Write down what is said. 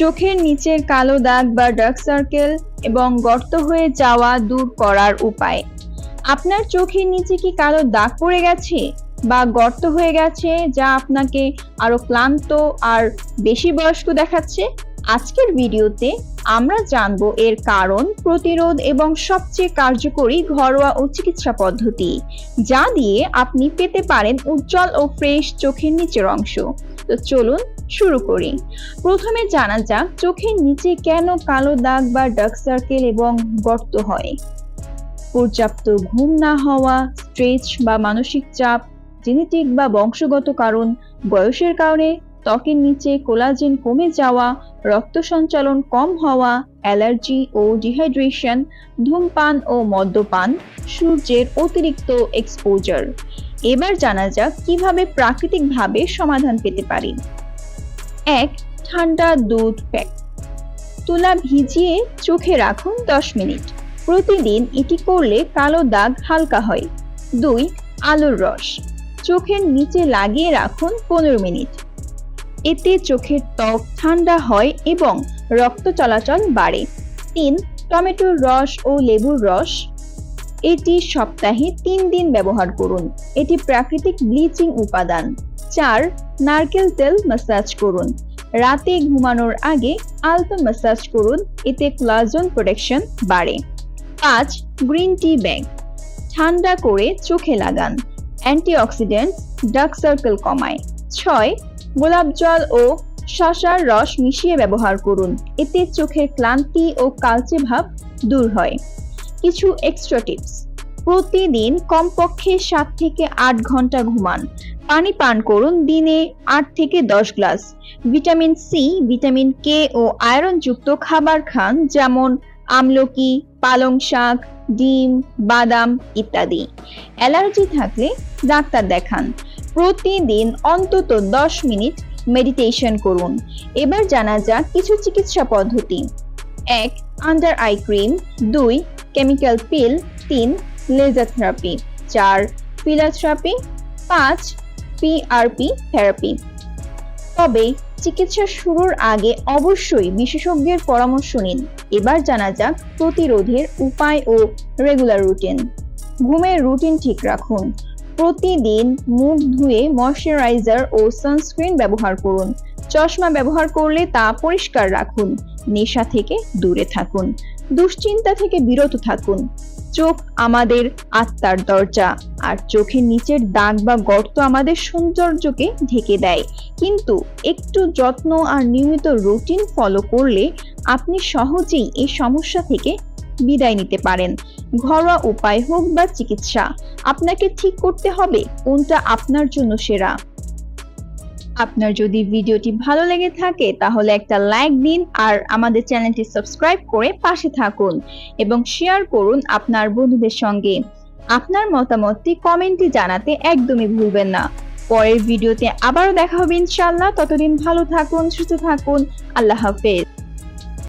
চোখের নিচের কালো দাগ বা ডার্ক সার্কেল এবং গর্ত হয়ে যাওয়া দূর করার উপায়। আপনার চোখের নিচে কি কালো দাগ পড়ে গেছে বা গর্ত হয়ে গেছে যা আপনাকে আরও ক্লান্ত আর বেশি বয়স্ক দেখাচ্ছে? আজকের ভিডিওতে আমরা জানব এর কারণ, প্রতিরোধ এবং সবচেয়ে কার্যকরী ঘরোয়া ও চিকিৎসা পদ্ধতি, যা দিয়ে আপনি পেতে পারেন উজ্জ্বল ও ফ্রেশ চোখের নিচের অংশ। তো চলুন শুরু করি। প্রথমে জানা যাক চোখের নিচে কেন কালো দাগ বা ডার্ক সার্কেল এবং গর্ত হয়। পর্যাপ্ত ঘুম না হওয়া, স্ট্রেচ বা মানসিক চাপ, জেনেটিক বা বংশগত কারণ, বয়সের কারণে ত্বকের নিচে কোলাজেন কমে যাওয়া, রক্ত সঞ্চালন কম হওয়া, অ্যালার্জি ও ডিহাইড্রেশন, ধূমপান ও মদ্যপান, সূর্যের অতিরিক্ত এক্সপোজার এবার জানা যাক কীভাবে প্রাকৃতিকভাবে সমাধান পেতে পারি। এক ঠান্ডা দুধ প্যাক। তুলা ভিজিয়ে চোখে রাখুন দশ মিনিট। প্রতিদিন এটি করলে কালো দাগ হালকা হয়। দুই, আলুর রস। চোখের নিচে লাগিয়ে রাখুন পনেরো মিনিট। এতে চোখের ত্বক ঠান্ডা হয় এবং রক্ত চলাচল বাড়ে। তিন, টমেটোর রস ও লেবুর রস। এটি সপ্তাহে তিন দিন ব্যবহার করুন। এটি প্রাকৃতিক ব্লিচিং উপাদান। চার, নারকেল তেল ম্যাসাজ করুন। রাতে ঘুমানোর আগে আলতো ম্যাসাজ করুন, এতে কোলাজন প্রোটেকশন বাড়ে। পাঁচ গ্রিন টি ব্যাগ ঠান্ডা করে চোখে লাগান। অ্যান্টিঅক্সিডেন্টস ডার্ক সার্কেল কমায়। ছয়, গোলাপ জল ও শশার রস মিশিয়ে ব্যবহার করুন, এতে চোখের ক্লান্তি ও কালচে ভাব দূর হয়। কিছু এক্সট্রা টিপস প্রতিদিন কমপক্ষে সাত থেকে আট ঘণ্টা ঘুমান। পানি পান করুন দিনে আট থেকে দশ glass. Vitamin C, vitamin K ও আয়রনযুক্ত খাবার খান, যেমন আমলকি, পালং শাক, ডিম, বাদাম ইত্যাদি। অ্যালার্জি থাকলে ডাক্তার দেখান। প্রতিদিন অন্তত দশ মিনিট মেডিটেশন করুন। এবার জানা যাক কিছু চিকিৎসা পদ্ধতি। এক, আন্ডার আই ক্রিম। দুই, কেমিক্যাল পিল। তিন, লেজার থেরাপি। চার, ফিলার থেরাপি। পাঁচ পিআরপি থেরাপি তবে চিকিৎসা শুরুর আগে অবশ্যই বিশেষজ্ঞের পরামর্শ নিন। এবার জানা যাক প্রতিরোধের উপায় ও রেগুলার রুটিন ঘুমের রুটিন ঠিক রাখুন। প্রতিদিন মুখ ধুয়ে ময়শ্চারাইজার ও সানস্ক্রিন ব্যবহার করুন। চশমা ব্যবহার করলে তা পরিষ্কার রাখুন। নেশা থেকে দূরে থাকুন। দুশ্চিন্তা থেকে বিরত থাকুন। চোখ আমাদের আত্মার দরজা, আর চোখের নিচের দাগ বা গর্ত আমাদের সৌন্দর্যকে ঢেকে দেয়। কিন্তু একটু যত্ন আর নিয়মিত রুটিন ফলো করলে আপনি সহজেই এই সমস্যা থেকে বিদায় নিতে পারেন। ঘরোয়া উপায় হোক বা চিকিৎসা, আপনাকে ঠিক করতে হবে কোনটা আপনার জন্য সেরা। আপনার যদি ভিডিওটি ভালো লেগে থাকে, তাহলে একটা লাইক দিন আর আমাদের চ্যানেলটি সাবস্ক্রাইব করে পাশে থাকুন এবং শেয়ার করুন আপনার বন্ধুদের সঙ্গে। আপনার মতামতটি কমেন্টে জানাতে একদমই ভুলবেন না। পরের ভিডিওতে আবারও দেখা হবে ইনশাআল্লাহ। ততদিন ভালো থাকুন, সুস্থ থাকুন। আল্লাহ হাফেজ।